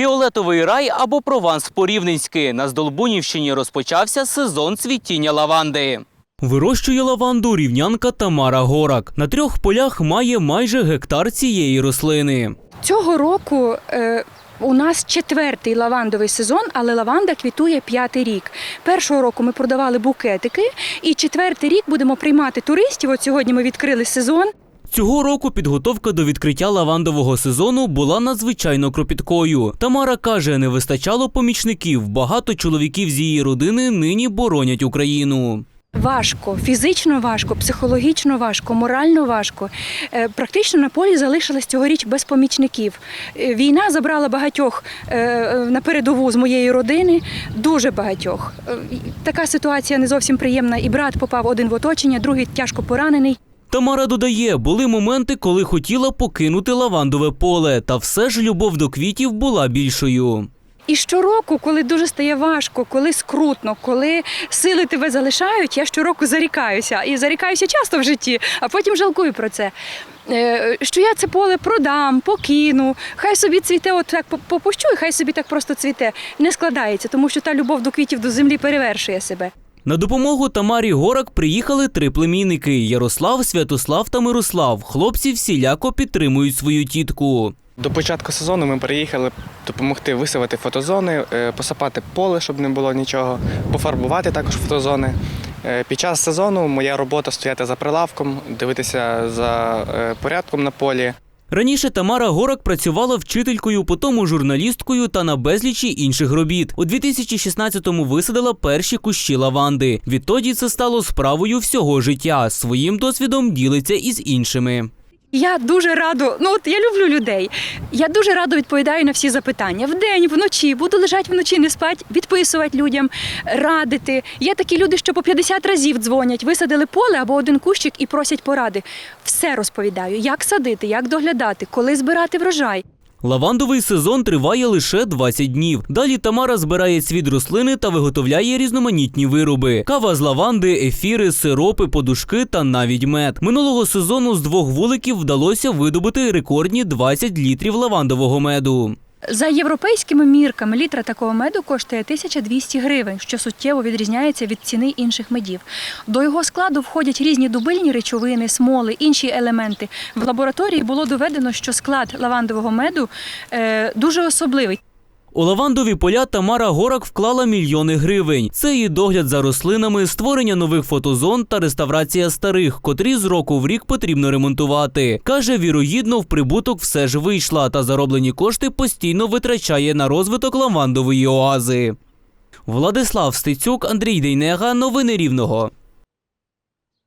Фіолетовий рай або Прованс по-рівненськи. На Здолбунівщині розпочався сезон цвітіння лаванди. Вирощує лаванду рівнянка Тамара Горак. На трьох полях має майже гектар цієї рослини. Цього року е, у нас четвертий лавандовий сезон, але лаванда квітує п'ятий рік. Першого року ми продавали букетики, і четвертий рік будемо приймати туристів. От сьогодні ми відкрили сезон. Цього року підготовка до відкриття лавандового сезону була надзвичайно кропіткою. Тамара каже, не вистачало помічників. Багато чоловіків з її родини нині боронять Україну. Важко, фізично важко, психологічно важко, морально важко. Е, Практично на полі залишилось цьогоріч без помічників. Е, Війна забрала багатьох е, на передову з моєї родини, дуже багатьох. Така ситуація не зовсім приємна. І брат попав один в оточення, другий тяжко поранений. Тамара додає, були моменти, коли хотіла покинути лавандове поле, та все ж любов до квітів була більшою. І щороку, коли дуже стає важко, коли скрутно, коли сили тебе залишають, я щороку зарікаюся. І зарікаюся часто в житті, а потім жалкую про це. Е, Що я це поле продам, покину, хай собі цвіте, от так попущу, і хай собі так просто цвіте. Не складається, тому що та любов до квітів до землі перевершує себе. На допомогу Тамарі Горак приїхали три племінники Ярослав, Святослав та Мирослав. Хлопці всіляко підтримують свою тітку. До початку сезону ми приїхали допомогти висивати фотозони, е, посапати поле, щоб не було нічого, пофарбувати також фотозони. Е, Під час сезону моя робота стояти за прилавком, дивитися за е, порядком на полі. Раніше Тамара Горак працювала вчителькою, потім журналісткою та на безлічі інших робіт. У 2016-му висадила перші кущі лаванди. Відтоді це стало справою всього життя. Своїм досвідом ділиться із іншими. Я дуже раду, ну от я люблю людей. Я дуже радо відповідаю на всі запитання. Вдень, вночі, буду лежати вночі, не спати, відписувати людям, радити. Є такі люди, що по 50 разів дзвонять, висадили поле або один кущик і просять поради. Все розповідаю, як садити, як доглядати, коли збирати врожай. Лавандовий сезон триває лише 20 днів. Далі Тамара збирає цвіт рослини та виготовляє різноманітні вироби: кава з лаванди, ефіри, сиропи, подушки та навіть мед. Минулого сезону з двох вуликів вдалося видобути рекордні 20 літрів лавандового меду. За європейськими мірками літра такого меду коштує 1200 гривень, що суттєво відрізняється від ціни інших медів. До його складу входять різні дубильні речовини, смоли, інші елементи. В лабораторії було доведено, що склад лавандового меду е, дуже особливий. У лавандові поля Тамара Горак вклала мільйони гривень. Це і догляд за рослинами, створення нових фотозон та реставрація старих, котрі з року в рік потрібно ремонтувати. Каже, вірогідно, в прибуток все ж вийшла, та зароблені кошти постійно витрачає на розвиток лавандової оази. Владислав Стецюк, Андрій Дейнега. Новини Рівного.